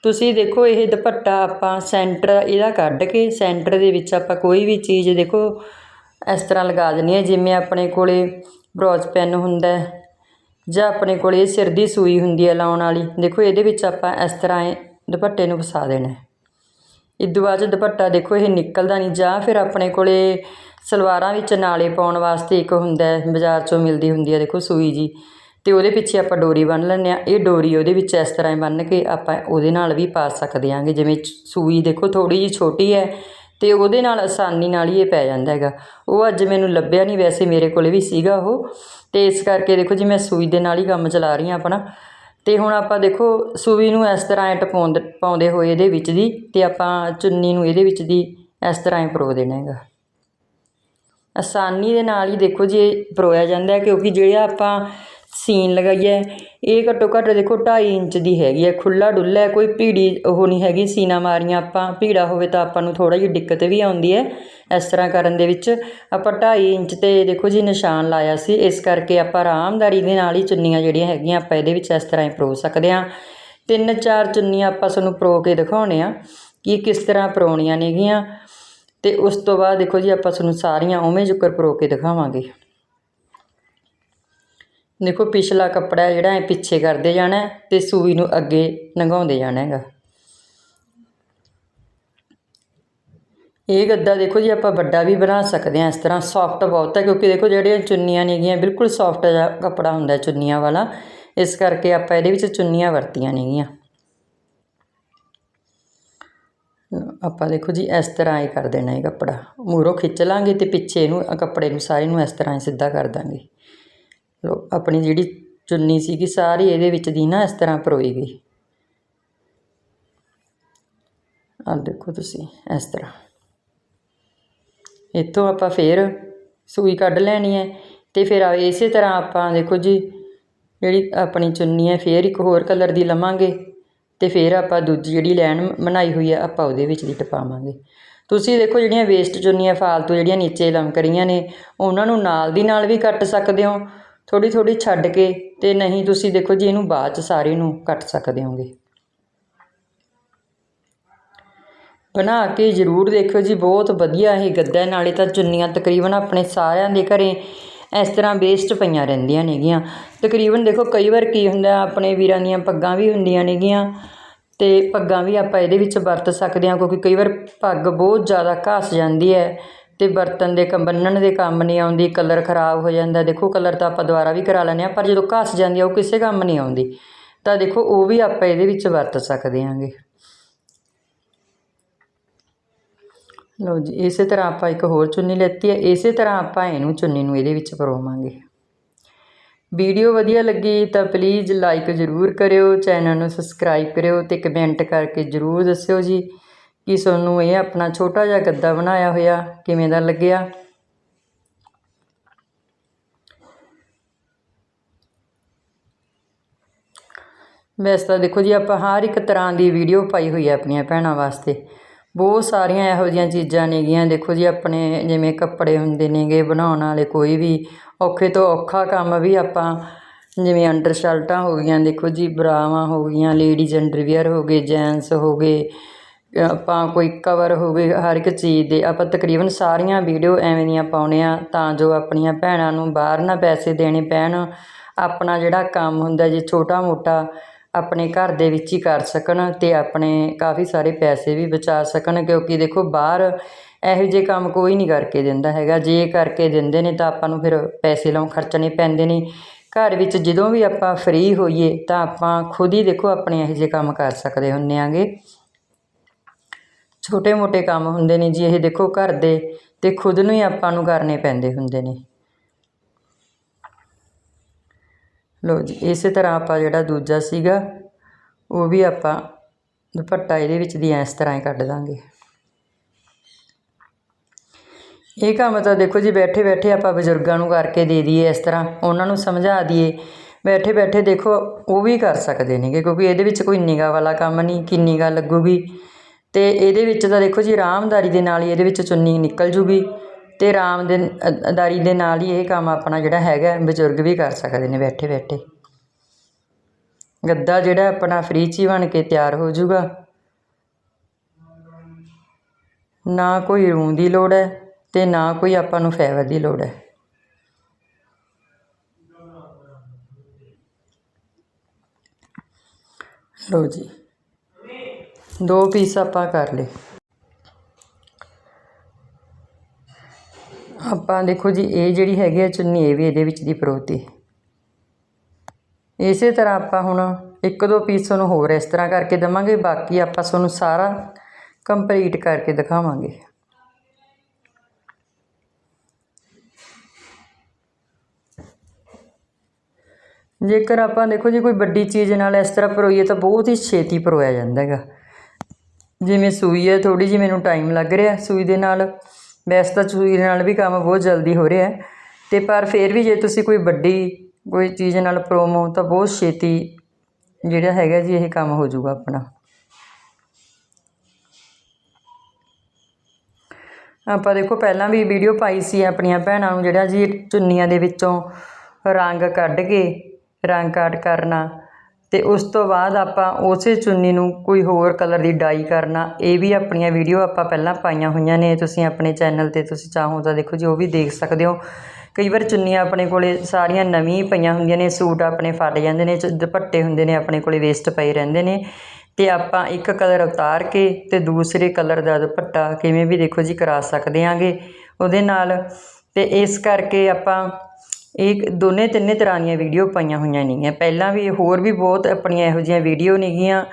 ਤੁਸੀਂ ਦੇਖੋ, ਇਹ ਦੁਪੱਟਾ ਆਪਾਂ ਸੈਂਟਰ ਇਹਦਾ ਕੱਢ ਕੇ ਸੈਂਟਰ ਦੇ ਵਿੱਚ ਆਪਾਂ ਕੋਈ ਵੀ ਚੀਜ਼ ਦੇਖੋ, ਇਸ ਤਰ੍ਹਾਂ ਲਗਾ ਦੇਣੀ ਹੈ, ਜਿਵੇਂ ਆਪਣੇ ਕੋਲੇ ਬਰੋਜ਼ ਪੈਨ ਹੁੰਦਾ ਜਾਂ ਆਪਣੇ ਕੋਲ ਇਹ ਸਿਰ ਦੀ ਸੂਈ ਹੁੰਦੀ ਹੈ ਲਾਉਣ ਵਾਲੀ। ਦੇਖੋ, ਇਹਦੇ ਵਿੱਚ ਆਪਾਂ ਇਸ ਤਰ੍ਹਾਂ ਇਹ ਦੁਪੱਟੇ ਨੂੰ ਫਸਾ ਦੇਣਾ ਇਦੋਂ ਬਾਅਦ 'ਚ ਦੁਪੱਟਾ ਦੇਖੋ, ਇਹ ਨਿਕਲਦਾ ਨਹੀਂ। ਜਾਂ ਫਿਰ ਆਪਣੇ ਕੋਲੇ ਸਲਵਾਰਾਂ ਵਿੱਚ ਨਾਲੇ ਪਾਉਣ ਵਾਸਤੇ ਇੱਕ ਹੁੰਦਾ ਬਾਜ਼ਾਰ 'ਚੋਂ ਮਿਲਦੀ ਹੁੰਦੀ ਹੈ, ਦੇਖੋ ਸੂਈ ਜੀ। ਅਤੇ ਉਹਦੇ ਪਿੱਛੇ ਆਪਾਂ ਡੋਰੀ ਬੰਨ੍ਹ ਲੈਂਦੇ ਹਾਂ। ਇਹ ਡੋਰੀ ਉਹਦੇ ਵਿੱਚ ਇਸ ਤਰ੍ਹਾਂ ਹੀ ਬੰਨ੍ਹ ਕੇ ਆਪਾਂ ਉਹਦੇ ਨਾਲ ਵੀ ਪਾ ਸਕਦੇ ਆਂਗੇ ਜਿਵੇਂ ਸੂਈ ਦੇਖੋ, ਥੋੜ੍ਹੀ ਜਿਹੀ ਛੋਟੀ ਹੈ ਅਤੇ ਉਹਦੇ ਨਾਲ ਆਸਾਨੀ ਨਾਲ ਹੀ ਇਹ ਪੈ ਜਾਂਦਾ ਹੈਗਾ। ਉਹ ਅੱਜ ਮੈਨੂੰ ਲੱਭਿਆ ਨਹੀਂ, ਵੈਸੇ ਮੇਰੇ ਕੋਲੇ ਵੀ ਸੀਗਾ ਉਹ। ਅਤੇ ਇਸ ਕਰਕੇ ਦੇਖੋ ਜੀ, ਮੈਂ ਸੂਈ ਦੇ ਨਾਲ ਹੀ ਕੰਮ ਚਲਾ ਰਹੀ ਹਾਂ ਆਪਣਾ। ਅਤੇ ਹੁਣ ਆਪਾਂ ਦੇਖੋ ਸੂਈ ਨੂੰ ਇਸ ਤਰ੍ਹਾਂ ਐ ਟਪਾਉਂਦ ਪਾਉਂਦੇ ਹੋਏ ਇਹਦੇ ਵਿੱਚ ਦੀ ਅਤੇ ਆਪਾਂ ਚੁੰਨੀ ਨੂੰ ਇਹਦੇ ਵਿੱਚ ਦੀ ਇਸ ਤਰ੍ਹਾਂ ਹੀ ਪਰੋ ਦੇਣਾ ਹੈਗਾ। ਆਸਾਨੀ ਦੇ ਨਾਲ ਹੀ ਦੇਖੋ ਜੀ ਇਹ ਪਰੋਇਆ ਜਾਂਦਾ ਕਿਉਂਕਿ ਜਿਹੜਾ ਆਪਾਂ ਸੀਨ ਲਗਾਈ ਹੈ। ਇਹ ਘੱਟੋ ਘੱਟ ਦੇਖੋ 2.5 ਇੰਚ ਦੀ ਹੈਗੀ ਹੈ ਖੁੱਲਾ ਡੁੱਲਾ ਕੋਈ ਭੀੜੀ ਉਹ ਨਹੀਂ ਹੈਗੀ, ਸੀਨਾ ਮਾਰੀਆਂ ਆਪਾਂ, ਭੀੜਾ ਹੋਵੇ ਤਾਂ ਆਪਾਂ ਨੂੰ ਥੋੜਾ ਜਿਹੀ ਦਿੱਕਤ ਵੀ ਆਉਂਦੀ ਹੈ ਇਸ ਤਰ੍ਹਾਂ ਕਰਨ ਦੇ ਵਿੱਚ। ਆਪਾਂ 2.5 ਇੰਚ ਤੇ ਦੇਖੋ ਜੀ ਨਿਸ਼ਾਨ ਲਾਇਆ ਸੀ, ਇਸ ਕਰਕੇ ਆਪਾਂ ਆਰਾਮਦਾਰੀ ਦੇ ਨਾਲ ਹੀ ਚੁੰਨੀਆਂ ਜਿਹੜੀਆਂ ਹੈਗੀਆਂ ਆਪਾਂ ਇਹਦੇ ਵਿੱਚ ਇਸ ਤਰ੍ਹਾਂ ਹੀ ਪਰੋ ਸਕਦੇ ਹਾਂ। ਤਿੰਨ ਚਾਰ ਚੁੰਨੀਆਂ ਆਪਾਂ ਤੁਹਾਨੂੰ ਪਰੋ ਕੇ ਦਿਖਾਉਣੇ ਆ ਕਿ ਕਿਸ ਤਰ੍ਹਾਂ ਪਰੋਣੀਆਂ ਨੇਗੀਆਂ ਤੇ ਉਸ ਤੋਂ ਬਾਅਦ ਦੇਖੋ ਜੀ ਆਪਾਂ ਤੁਹਾਨੂੰ ਸਾਰੀਆਂ ਉਵੇਂ ਜੁਕਰ ਪਰੋ ਕੇ ਦਿਖਾਵਾਂਗੇ। ਦੇਖੋ ਪਿਛਲਾ ਕੱਪੜਾ ਜਿਹੜਾ ਹੈ ਪਿੱਛੇ ਕਰਦੇ ਜਾਣਾ ਹੈ ਤੇ ਸੂਈ ਨੂੰ ਅੱਗੇ ਲੰਘਾਉਂਦੇ ਜਾਣਾ ਹੈਗਾ। ਇਹ ਗੱਦਾ ਦੇਖੋ ਜੀ ਆਪਾਂ ਵੱਡਾ ਵੀ ਬਣਾ ਸਕਦੇ ਹਾਂ ਇਸ ਤਰ੍ਹਾਂ ਸੌਫਟ ਬਹੁਤ ਹੈ ਕਿਉਂਕਿ ਦੇਖੋ ਜਿਹੜੀਆਂ ਚੁੰਨੀਆਂ ਨੇਗੀਆਂ ਬਿਲਕੁਲ ਸੌਫਟ ਜਿਹਾ ਕੱਪੜਾ ਹੁੰਦਾ ਚੁੰਨੀਆਂ ਵਾਲਾ। ਇਸ ਕਰਕੇ ਆਪਾਂ ਇਹਦੇ ਵਿੱਚ ਚੁੰਨੀਆਂ ਵਰਤੀਆਂ ਨੇਗੀਆਂ ਆਪਾਂ ਦੇਖੋ ਜੀ ਇਸ ਤਰ੍ਹਾਂ ਹੀ ਕਰ ਦੇਣਾ ਇਹ ਕੱਪੜਾ। ਮੂਰੋਂ ਖਿੱਚ ਲਾਂਗੇ ਤੇ ਪਿੱਛੇ ਨੂੰ ਕੱਪੜੇ ਨੂੰ, ਸਾਰੇ ਨੂੰ ਇਸ ਤਰ੍ਹਾਂ ਹੀ ਸਿੱਧਾ ਕਰ ਦਾਂਗੇ। ਆਪਣੀ ਜਿਹੜੀ ਚੁੰਨੀ ਸੀਗੀ, ਸਾਰੀ ਇਹਦੇ ਵਿੱਚ ਦੀ ਨਾ ਇਸ ਤਰ੍ਹਾਂ ਪਰੋਈ ਗਈ। ਆ ਦੇਖੋ ਤੁਸੀਂ, ਇਸ ਤਰ੍ਹਾਂ। ਇੱਥੋਂ ਆਪਾਂ ਫੇਰ ਸੂਈ ਕੱਢ ਲੈਣੀ ਹੈ ਤੇ ਫਿਰ ਆ ਇਸੇ ਤਰ੍ਹਾਂ ਆਪਾਂ ਦੇਖੋ ਜੀ, ਜਿਹੜੀ ਆਪਣੀ ਚੁੰਨੀ ਹੈ, ਫੇਰ ਇੱਕ ਹੋਰ ਕਲਰ ਦੀ ਲਵਾਂਗੇ ਤੇ ਫਿਰ ਆਪਾਂ ਦੂਜੀ ਜਿਹੜੀ ਲਾਈਨ ਬਣਾਈ ਹੋਈ ਹੈ, ਆਪਾਂ ਉਹਦੇ ਵਿੱਚ ਦੀ ਟਪਾਵਾਂਗੇ। ਤੁਸੀਂ ਦੇਖੋ ਜਿਹੜੀਆਂ ਵੇਸਟ ਚੁੰਨੀਆਂ, ਫਾਲਤੂ ਜਿਹੜੀਆਂ ਨੀਚੇ ਲਮਕ ਰਹੀਆਂ ਨੇ, ਉਹਨਾਂ ਨੂੰ ਨਾਲ ਦੀ ਨਾਲ ਵੀ ਕੱਟ ਸਕਦੇ ਹੋ ਥੋੜ੍ਹੀ ਥੋੜ੍ਹੀ ਛੱਡ ਕੇ ਅਤੇ ਨਹੀਂ ਤੁਸੀਂ ਦੇਖੋ ਜੀ ਇਹਨੂੰ ਬਾਅਦ ਚ ਸਾਰੇ ਨੂੰ ਕੱਟ ਸਕਦੇ ਹੋਗੇ। ਬਣਾ ਕੇ ਜ਼ਰੂਰ ਦੇਖਿਓ ਜੀ, ਬਹੁਤ ਵਧੀਆ ਇਹ ਗੱਦਾ, ਨਾਲੇ ਤਾਂ ਚੁੰਨੀਆਂ ਤਕਰੀਬਨ ਆਪਣੇ ਸਾਰਿਆਂ ਦੇ ਘਰੇ ਇਸ ਤਰ੍ਹਾਂ ਵੇਸਟ ਪਈਆਂ ਰਹਿੰਦੀਆਂ ਨੇਗੀਆਂ। ਤਕਰੀਬਨ ਦੇਖੋ ਕਈ ਵਾਰ ਕੀ ਹੁੰਦਾ, ਆਪਣੇ ਵੀਰਾਂ ਦੀਆਂ ਪੱਗਾਂ ਵੀ ਹੁੰਦੀਆਂ ਨੇਗੀਆਂ ਤੇ ਪੱਗਾਂ ਵੀ ਆਪਾਂ ਇਹਦੇ ਵਿੱਚ ਵਰਤ ਸਕਦੇ ਹਾਂ, ਕਿਉਂਕਿ ਕਈ ਵਾਰ ਪੱਗ ਬਹੁਤ ਜ਼ਿਆਦਾ ਘਾਸ ਜਾਂਦੀ ਹੈ। ਅਤੇ ਬਰਤਨ ਦੇ ਕੰਮ, ਬੰਨਣ ਦੇ ਕੰਮ ਨਹੀਂ ਆਉਂਦੀ, ਕਲਰ ਖਰਾਬ ਹੋ ਜਾਂਦਾ। ਦੇਖੋ, ਕਲਰ ਤਾਂ ਆਪਾਂ ਦੁਬਾਰਾ ਵੀ ਕਰਾ ਲੈਂਦੇ ਹਾਂ, ਪਰ ਜਦੋਂ ਘਸ ਜਾਂਦੀ ਆ, ਉਹ ਕਿਸੇ ਕੰਮ ਨਹੀਂ ਆਉਂਦੀ। ਤਾਂ ਦੇਖੋ, ਉਹ ਵੀ ਆਪਾਂ ਇਹਦੇ ਵਿੱਚ ਵਰਤ ਸਕਦੇ ਹਾਂਗੇ। ਲਓ ਜੀ, ਇਸੇ ਤਰ੍ਹਾਂ ਆਪਾਂ ਇੱਕ ਹੋਰ ਚੁੰਨੀ ਲੈਤੀ ਹੈ। ਇਸੇ ਤਰ੍ਹਾਂ ਆਪਾਂ ਇਹਨੂੰ ਚੁੰਨੀ ਨੂੰ ਇਹਦੇ ਵਿੱਚ ਪਰੋਵਾਂਗੇ। ਵੀਡੀਓ ਵਧੀਆ ਲੱਗੀ ਤਾਂ ਪਲੀਜ਼ ਲਾਈਕ ਜ਼ਰੂਰ ਕਰਿਓ ਚੈਨਲ ਨੂੰ ਸਬਸਕ੍ਰਾਈਬ ਕਰਿਓ ਤੇ ਕਮੈਂਟ ਕਰਕੇ ਜ਼ਰੂਰ ਦੱਸਿਓ ਜੀ। ਕਿ ਤੁਹਾਨੂੰ ਇਹ ਆਪਣਾ ਛੋਟਾ ਜਿਹਾ ਗੱਦਾ ਬਣਾਇਆ ਹੋਇਆ ਕਿਵੇਂ ਦਾ ਲੱਗਿਆ? ਵੈਸੇ ਤਾਂ ਦੇਖੋ ਜੀ, ਆਪਾਂ ਹਰ ਇੱਕ ਤਰ੍ਹਾਂ ਦੀ ਵੀਡੀਓ ਪਾਈ ਹੋਈ ਹੈ ਆਪਣੀਆਂ ਭੈਣਾਂ ਵਾਸਤੇ। ਬਹੁਤ ਸਾਰੀਆਂ ਇਹੋ ਜਿਹੀਆਂ ਚੀਜ਼ਾਂ ਨੇਗੀਆਂ। ਦੇਖੋ ਜੀ, ਆਪਣੇ ਜਿਵੇਂ ਕੱਪੜੇ ਹੁੰਦੇ ਨੇਗੇ ਬਣਾਉਣ ਵਾਲੇ ਕੋਈ ਵੀ, ਔਖੇ ਤੋਂ ਔਖਾ ਕੰਮ ਵੀ ਆਪਾਂ ਜਿਵੇਂ ਅੰਡਰ ਸ਼ਰਟਾਂ ਹੋ ਗਈਆਂ, ਦੇਖੋ ਜੀ, ਬਰਾਵਾਂ ਹੋ ਗਈਆਂ, ਲੇਡੀਜ਼ ਅੰਡਰਵੀਅਰ ਹੋ ਗਏ, ਜੈਂਟਸ ਹੋ ਗਏ ਆਪਾਂ ਕੋਈ ਕਵਰ ਹੋਵੇ ਹਰ ਇੱਕ ਚੀਜ਼ ਦੇ, ਆਪਾਂ ਤਕਰੀਬਨ ਸਾਰੀਆਂ ਵੀਡੀਓ ਐਵੇਂ ਦੀਆਂ ਪਾਉਂਦੇ ਹਾਂ ਤਾਂ ਜੋ ਆਪਣੀਆਂ ਭੈਣਾਂ ਨੂੰ ਬਾਹਰ ਨਾ ਪੈਸੇ ਦੇਣੇ ਪੈਣ, ਆਪਣਾ ਜਿਹੜਾ ਕੰਮ ਹੁੰਦਾ ਜੇ ਛੋਟਾ ਮੋਟਾ ਆਪਣੇ ਘਰ ਦੇ ਵਿੱਚ ਹੀ ਕਰ ਸਕਣ ਅਤੇ ਆਪਣੇ ਕਾਫੀ ਸਾਰੇ ਪੈਸੇ ਵੀ ਬਚਾ ਸਕਣ, ਕਿਉਂਕਿ ਦੇਖੋ ਬਾਹਰ ਇਹੋ ਜਿਹੇ ਕੰਮ ਕੋਈ ਨਹੀਂ ਕਰਕੇ ਦਿੰਦਾ ਹੈਗਾ, ਜੇ ਕਰਕੇ ਦਿੰਦੇ ਨੇ ਤਾਂ ਆਪਾਂ ਨੂੰ ਫਿਰ ਪੈਸੇ ਲਾਉਂ ਖਰਚਣੇ ਪੈਂਦੇ ਨੇ। ਘਰ ਵਿੱਚ ਜਦੋਂ ਵੀ ਆਪਾਂ ਫ੍ਰੀ ਹੋਈਏ ਤਾਂ ਆਪਾਂ ਖੁਦ ਹੀ ਦੇਖੋ ਆਪਣੇ ਇਹੋ ਜਿਹੇ ਕੰਮ ਕਰ ਸਕਦੇ ਹੁੰਨੇ ਆਂਗੇ। ਛੋਟੇ ਮੋਟੇ ਕੰਮ ਹੁੰਦੇ ਨੇ ਜੀ, ਇਹ ਦੇਖੋ ਘਰ ਦੇ ਅਤੇ ਖੁਦ ਨੂੰ ਹੀ ਆਪਾਂ ਨੂੰ ਕਰਨੇ ਪੈਂਦੇ ਹੁੰਦੇ ਨੇ। ਲਓ ਜੀ, ਇਸੇ ਤਰ੍ਹਾਂ ਆਪਾਂ ਜਿਹੜਾ ਦੂਜਾ ਸੀਗਾ, ਉਹ ਵੀ ਆਪਾਂ ਦੁਪੱਟਾ ਇਹਦੇ ਵਿੱਚ ਦੀ ਇਸ ਤਰ੍ਹਾਂ ਹੀ ਕੱਢ ਦਾਂਗੇ। ਇਹ ਕੰਮ ਤਾਂ ਦੇਖੋ ਜੀ ਬੈਠੇ ਬੈਠੇ ਆਪਾਂ ਬਜ਼ੁਰਗਾਂ ਨੂੰ ਕਰਕੇ ਦੇ ਦਈਏ ਇਸ ਤਰ੍ਹਾਂ, ਉਹਨਾਂ ਨੂੰ ਸਮਝਾ ਦਈਏ। ਬੈਠੇ ਬੈਠੇ ਦੇਖੋ, ਉਹ ਵੀ ਕਰ ਸਕਦੇ ਨੇਗੇ, ਕਿਉਂਕਿ ਇਹਦੇ ਵਿੱਚ ਕੋਈ ਨਿਗਾਹ ਵਾਲਾ ਕੰਮ ਨਹੀਂ, ਕਿੰਨੀ ਨਿਗਾਹ ਲੱਗੂਗੀ। ਅਤੇ ਇਹਦੇ ਵਿੱਚ ਤਾਂ ਦੇਖੋ ਜੀ ਆਰਾਮਦਾਰੀ ਦੇ ਨਾਲ ਹੀ ਇਹਦੇ ਵਿੱਚ ਚੁੰਨੀ ਨਿਕਲ ਜੂਗੀ ਅਤੇ ਆਰਾਮ ਦੇ ਅ- ਦਾਰੀ ਦੇ ਨਾਲ ਹੀ ਇਹ ਕੰਮ ਆਪਣਾ ਜਿਹੜਾ ਹੈਗਾ ਬਜ਼ੁਰਗ ਵੀ ਕਰ ਸਕਦੇ ਨੇ ਬੈਠੇ ਬੈਠੇ। ਗੱਦਾ ਜਿਹੜਾ ਆਪਣਾ ਫ੍ਰੀ 'ਚ ਹੀ ਬਣ ਕੇ ਤਿਆਰ ਹੋ ਜੂਗਾ। ਨਾ ਕੋਈ ਰੂੰ ਦੀ ਲੋੜ ਹੈ ਅਤੇ ਨਾ ਕੋਈ ਆਪਾਂ ਨੂੰ ਫਾਈਬਰ ਦੀ ਲੋੜ ਹੈ। ਲਓ ਜੀ। ਦੋ ਪੀਸ ਆਪਾਂ ਕਰ ਲਏ। ਆਪਾਂ ਦੇਖੋ ਜੀ, ਇਹ ਜਿਹੜੀ ਹੈਗੀ ਆ ਚੁੰਨੀ, ਇਹ ਵੀ ਇਹਦੇ ਵਿੱਚ ਦੀ ਪਰੋਤੀ। ਇਸੇ ਤਰ੍ਹਾਂ ਆਪਾਂ ਹੁਣ ਇੱਕ ਦੋ ਪੀਸ ਤੁਹਾਨੂੰ ਹੋਰ ਇਸ ਤਰ੍ਹਾਂ ਕਰਕੇ ਦਵਾਂਗੇ, ਬਾਕੀ ਆਪਾਂ ਤੁਹਾਨੂੰ ਸਾਰਾ ਕੰਪਲੀਟ ਕਰਕੇ ਦਿਖਾਵਾਂਗੇ। ਜੇਕਰ ਆਪਾਂ ਦੇਖੋ ਜੀ, ਕੋਈ ਵੱਡੀ ਚੀਜ਼ ਨਾਲ ਇਸ ਤਰ੍ਹਾਂ ਪਰੋਈਏ ਤਾਂ ਬਹੁਤ ਹੀ ਛੇਤੀ ਪਰੋਇਆ ਜਾਂਦਾ ਹੈਗਾ। ਜਿਵੇਂ ਸੂਈ ਹੈ ਥੋੜੀ ਜਿਹੀ ਮੈਨੂੰ ਟਾਈਮ ਲੱਗ ਰਿਹਾ ਸੂਈ ਦੇ ਨਾਲ। ਵੈਸੇ ਤਾਂ ਸੂਈ ਨਾਲ ਵੀ ਕੰਮ ਬਹੁਤ ਜਲਦੀ ਹੋ ਰਿਹਾ ਹੈ। ਤੇ ਪਰ ਫਿਰ ਵੀ ਜੇ ਤੁਸੀਂ ਕੋਈ ਵੱਡੀ ਕੋਈ ਚੀਜ਼ ਨਾਲ ਪ੍ਰੋਮੋ ਤਾਂ ਬਹੁਤ ਛੇਤੀ ਜਿਹੜਾ ਹੈਗਾ ਜੀ, ਇਹ ਕੰਮ ਹੋ ਜਾਊਗਾ ਆਪਣਾ। ਆਪਾਂ ਦੇਖੋ, ਪਹਿਲਾਂ ਵੀ ਵੀਡੀਓ ਪਾਈ ਸੀ ਆਪਣੀਆਂ ਭੈਣਾਂ ਨੂੰ, ਜਿਹੜਾ ਜੀ ਚੁੰਨੀਆਂ ਦੇ ਵਿੱਚੋਂ ਰੰਗ ਕੱਢ ਕੇ, ਰੰਗ ਕਾਟ ਕਰਨਾ। ਅਤੇ ਉਸ ਤੋਂ ਬਾਅਦ ਆਪਾਂ ਉਸੇ ਚੁੰਨੀ ਨੂੰ ਕੋਈ ਹੋਰ ਕਲਰ ਦੀ ਡਾਈ ਕਰਨਾ। ਇਹ ਵੀ ਆਪਣੀਆਂ ਵੀਡੀਓ ਆਪਾਂ ਪਹਿਲਾਂ ਪਾਈਆਂ ਹੋਈਆਂ ਨੇ। ਤੁਸੀਂ ਆਪਣੇ ਚੈਨਲ ਤੇ ਤੁਸੀਂ ਚਾਹੋ ਤਾਂ ਦੇਖੋ ਜੀ, ਉਹ ਵੀ ਦੇਖ ਸਕਦੇ ਹੋ। ਕਈ ਵਾਰ ਚੁੰਨੀਆਂ ਆਪਣੇ ਕੋਲੇ ਸਾਰੀਆਂ ਨਵੀਂ ਪਈਆਂ ਹੁੰਦੀਆਂ ਨੇ, ਸੂਟ ਆਪਣੇ ਫਟ ਜਾਂਦੇ ਨੇ ਦੁਪੱਟੇ ਹੁੰਦੇ ਨੇ, ਆਪਣੇ ਕੋਲੇ ਵੇਸਟ ਪਏ ਰਹਿੰਦੇ ਨੇ। ਤੇ ਆਪਾਂ ਇੱਕ ਕਲਰ ਉਤਾਰ ਕੇ ਤੇ ਦੂਸਰੇ ਕਲਰ ਦਾ ਦੁਪੱਟਾ ਕਿਵੇਂ ਵੀ ਦੇਖੋ ਜੀ ਕਰਾ ਸਕਦੇ ਆਂਗੇ। ਉਹਦੇ ਨਾਲ ਤੇ ਇਸ ਕਰਕੇ ਆਪਾਂ ਇਹ ਦੋਨੇ ਤਿੰਨੇ ਤਰ੍ਹਾਂ ਦੀਆਂ ਵੀਡੀਓ ਪਾਈਆਂ ਹੋਈਆਂ ਨੇਗੀਆਂ। ਪਹਿਲਾਂ ਵੀ ਹੋਰ ਵੀ ਬਹੁਤ ਆਪਣੀਆਂ ਇਹੋ ਜਿਹੀਆਂ ਵੀਡੀਓ ਨੇਗੀਆਂ,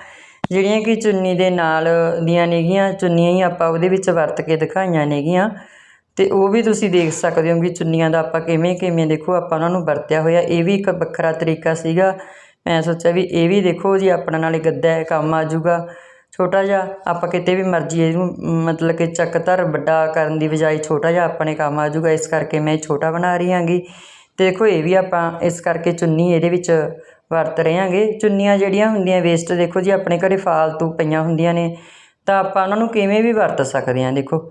ਜਿਹੜੀਆਂ ਕਿ ਚੁੰਨੀ ਦੇ ਨਾਲ ਦੀਆਂ ਨੇਗੀਆਂ, ਚੁੰਨੀਆਂ ਹੀ ਆਪਾਂ ਉਹਦੇ ਵਿੱਚ ਵਰਤ ਕੇ ਦਿਖਾਈਆਂ ਨੇਗੀਆਂ। ਤੇ ਉਹ ਵੀ ਤੁਸੀਂ ਦੇਖ ਸਕਦੇ ਹੋ ਕਿ ਚੁੰਨੀਆਂ ਦਾ ਆਪਾਂ ਕਿਵੇਂ ਕਿਵੇਂ ਦੇਖੋ, ਆਪਾਂ ਉਹਨਾਂ ਨੂੰ ਵਰਤਿਆ ਹੋਇਆ। ਇਹ ਵੀ ਇੱਕ ਵੱਖਰਾ ਤਰੀਕਾ ਸੀਗਾ। ਮੈਂ ਸੋਚਿਆ ਵੀ ਇਹ ਵੀ ਦੇਖੋ, ਜੀ ਆਪਣਾ ਨਾਲੇ ਗੱਦਾ ਕੰਮ ਆ ਜਾਊਗਾ। ਛੋਟਾ ਜਿਹਾ ਆਪਾਂ ਕਿਤੇ ਵੀ ਮਰਜ਼ੀ ਇਹਨੂੰ, ਮਤਲਬ ਕਿ ਚੱਕਧਰ ਵੱਡਾ ਕਰਨ ਦੀ ਬਜਾਏ ਛੋਟਾ ਜਿਹਾ ਆਪਣੇ ਕੰਮ ਆ ਜਾਊਗਾ। ਇਸ ਕਰਕੇ ਮੈਂ ਇਹ ਛੋਟਾ ਬਣਾ ਰਹੀ ਹਾਂਗੀ। ਤੇ ਦੇਖੋ ਇਹ ਵੀ ਆਪਾਂ ਇਸ ਕਰਕੇ ਚੁੰਨੀ ਇਹਦੇ ਵਿੱਚ ਵਰਤ ਰਹੇ ਹਾਂਗੇ। ਚੁੰਨੀਆਂ ਜਿਹੜੀਆਂ ਹੁੰਦੀਆਂ ਵੇਸਟ ਦੇਖੋ ਜੀ, ਆਪਣੇ ਘਰੇ ਫਾਲਤੂ ਪਈਆਂ ਹੁੰਦੀਆਂ ਨੇ, ਤਾਂ ਆਪਾਂ ਉਹਨਾਂ ਨੂੰ ਕਿਵੇਂ ਵੀ ਵਰਤ ਸਕਦੇ ਹਾਂ ਦੇਖੋ।